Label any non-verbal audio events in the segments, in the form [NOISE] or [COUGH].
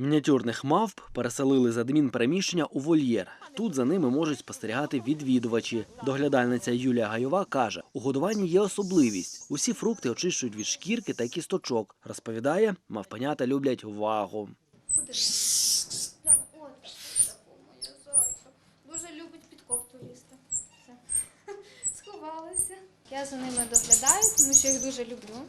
Мініатюрних мавп переселили з адмінпереміщення у вольєр. Тут за ними можуть спостерігати відвідувачі. Доглядальниця Юлія Гайова каже, у годуванні є особливість. Усі фрукти очищують від шкірки та кісточок. Розповідає, мавпенята люблять увагу. Дуже любить під кофту лізти. [LAUGHS] Сховалася. Я за ними доглядаю, тому що їх дуже люблю.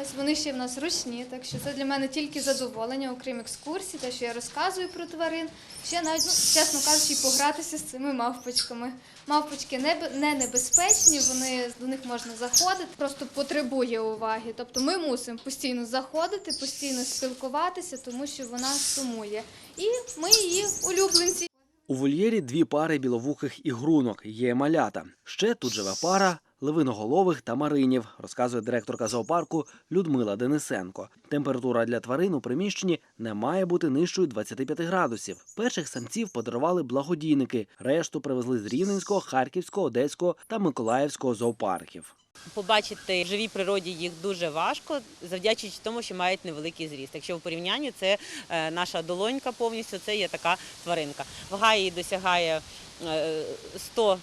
Ось вони ще в нас ручні, так що це для мене тільки задоволення, окрім екскурсій, те, що я розказую про тварин. Ще навіть, ну, чесно кажучи, погратися з цими мавпочками. Мавпочки не, бе- не небезпечні, вони до них можна заходити, просто потребує уваги. Тобто ми мусимо постійно заходити, постійно спілкуватися, тому що вона сумує. І ми її улюбленці. У вольєрі дві пари біловухих ігрунок. Є малята. Ще тут живе пара левиноголових та маринів, розказує директорка зоопарку Людмила Денисенко. Температура для тварин у приміщенні не має бути нижчою 25 градусів. Перших самців подарували благодійники. Решту привезли з Рівненського, Харківського, Одеського та Миколаївського зоопарків. Побачити в живій природі їх дуже важко, завдячуючи тому, що мають невеликий зріст. Якщо в порівнянні це е, наша долонька повністю, це є така тваринка. Вага її досягає е, 100-300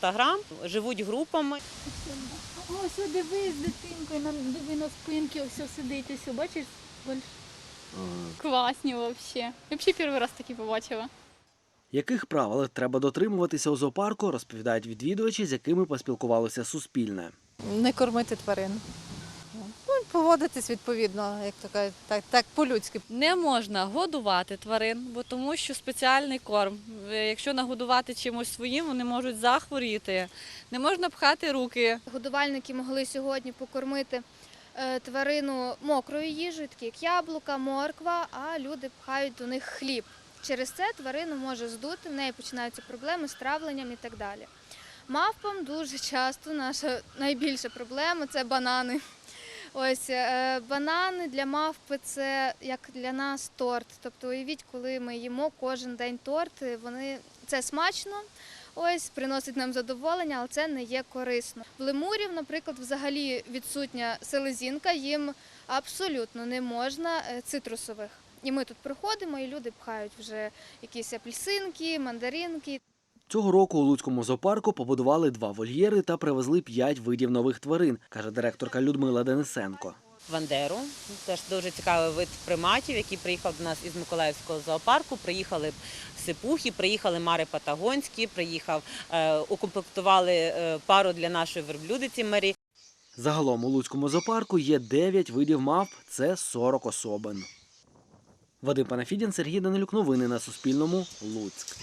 грам, живуть групами. Ось дивись, дитинкою, диви на спинки, ось сидить, ось бачиш? Класні взагалі. Я взагалі перший раз такі побачила. Яких правил треба дотримуватися у зоопарку, розповідають відвідувачі, з якими поспілкувалося Суспільне. не кормити тварин. Ну, поводитись відповідно, як то кажуть, так, так по-людськи. Не можна годувати тварин, бо тому що спеціальний корм. Е, Якщо нагодувати чимось своїм, вони можуть захворіти. Не можна пхати руки. Годувальники могли сьогодні покормити е, тварину мокрою їжею, такі як яблука, морква, а люди пхають до них хліб. Через це тварину може здути, в неї починаються проблеми з травленням і так далі. Мавпам дуже часто наша найбільша проблема це банани. Ось е, банани для мавпи це як для нас торт. Тобто уявіть, коли ми їмо кожен день торт, вони це смачно, ось приносить нам задоволення, але це не є корисно. В лемурів, наприклад, взагалі відсутня селезінка, їм абсолютно не можна е, цитрусових. І ми тут проходимо, і люди пхають вже якісь апельсинки, мандаринки. Цього року у Луцькому зоопарку побудували два вольєри та привезли п'ять видів нових тварин, каже директорка Людмила Денисенко. Вандеру, теж дуже цікавий вид приматів, який приїхав до нас із Миколаївського зоопарку. Приїхали сипухи, приїхали мари патагонські, приїхав, е, укомплектували е, пару для нашої верблюдиці Марі. Загалом у Луцькому зоопарку є 9 видів мавп, це 40 особин. Вадим Панафідін, Сергій Данилюк. Новини на Суспільному. Луцьк.